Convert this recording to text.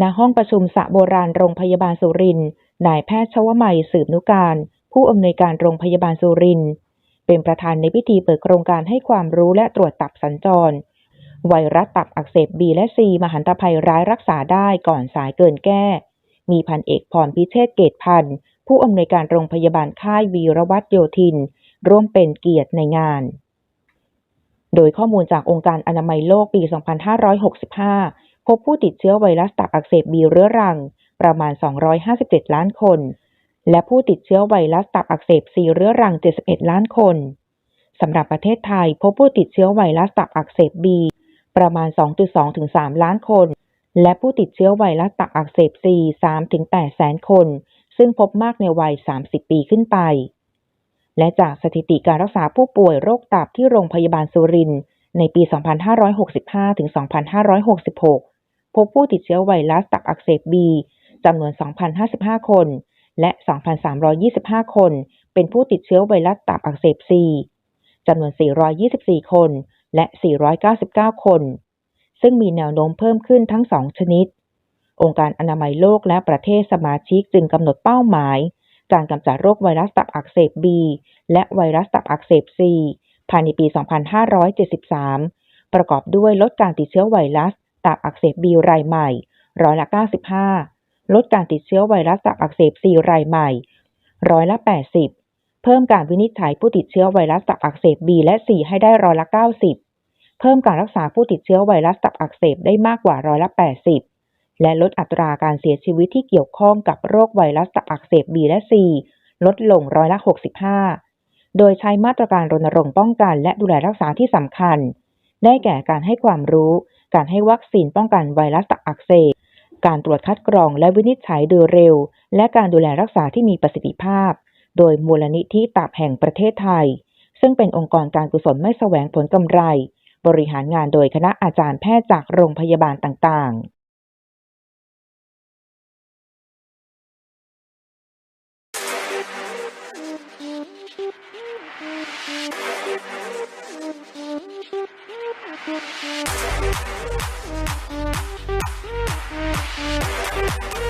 ณห้องประชุมสระโบราณโรงพยาบาลสุรินทร์นายแพทย์ชวมัยสืบนุการ ผู้อำนวยการโรงพยาบาลสุรินทร์เป็นประธานในพิธีเปิดโครงการให้ความรู้และตรวจตับสัญจร ไวรัสตับอักเสบบีและซีมหันตภัยร้ายรักษาได้ก่อนสายเกินแก้ มีพันเอกพรพิเชษเกตพันธ์ผู้อำนวยการโรงพยาบาลค่ายวีรวัตโยธิน ร่วมเป็นเกียรติในงาน โดยข้อมูลจากองค์การอนามัยโลกปี 2565 พบผู้ติดเชื้อไวรัสตับอักเสบบีเรื้อรัง ประมาณ 257 ล้านคน และผู้ติดเชื้อไวรัสตับอักเสบซีเรื้อรัง 71 ล้านคนสำหรับประเทศไทยพบผู้ติดเชื้อไวรัสตับอักเสบบีประมาณ 2.2 ถึง 3 ล้านคน และผู้ติดเชื้อไวรัสตับอักเสบซี3ถึง 8 แสนคน ซึ่งพบมากในวัย 30 ปีขึ้นไป และจากสถิติการรักษาผู้ป่วยโรคตับที่โรงพยาบาลสุรินทร์ในปี 2565 ถึง 2566 พบผู้ติดเชื้อไวรัสตับอักเสบบีจำนวน 2,055 คน และ 2,325 คน เป็นผู้ติดเชื้อไวรัสตับอักเสบซีจำนวน 424 คน และ 499 คน ซึ่งมีแนวโน้มเพิ่มขึ้นทั้ง2ชนิด องค์การอนามัยโลกและประเทศสมาชิกจึงกำหนดเป้าหมาย การกำจัดโรคไวรัสตับอักเสบบีและไวรัสตับอักเสบซีภายในปี 2573 ประกอบด้วยลดการติดเชื้อไวรัส ตับอักเสบบีรายใหม่ร้อยละ 95 ลดการติดเชื้อไวรัสตับอักเสบซีรายใหม่ร้อยละ 80 เพิ่มการวินิจฉัยผู้ติดเชื้อไวรัสตับอักเสบบีและซีให้ได้ร้อยละ 90 เพิ่มการรักษาผู้ติดเชื้อไวรัสตับอักเสบได้มากกว่าร้อยละ 80 และลดอัตราการเสียชีวิตที่เกี่ยวข้องกับโรคไวรัสตับอักเสบบีและซีลดลงร้อยละ 65 โดยใช้มาตรการรณรงค์ป้องกันและดูแลรักษาที่สำคัญ ได้แก่การให้ความรู้ การให้วัคซีนป้องกันไวรัสตับอักเสบ การตรวจคัดกรองและวินิจฉัยโดยเร็ว และการดูแลรักษาที่มีประสิทธิภาพ โดยมูลนิธิตับแห่งประเทศไทย ซึ่งเป็นองค์กรการกุศลไม่แสวงผลกำไร บริหารงานโดยคณะอาจารย์แพทย์จากโรงพยาบาลต่างๆ Thank you.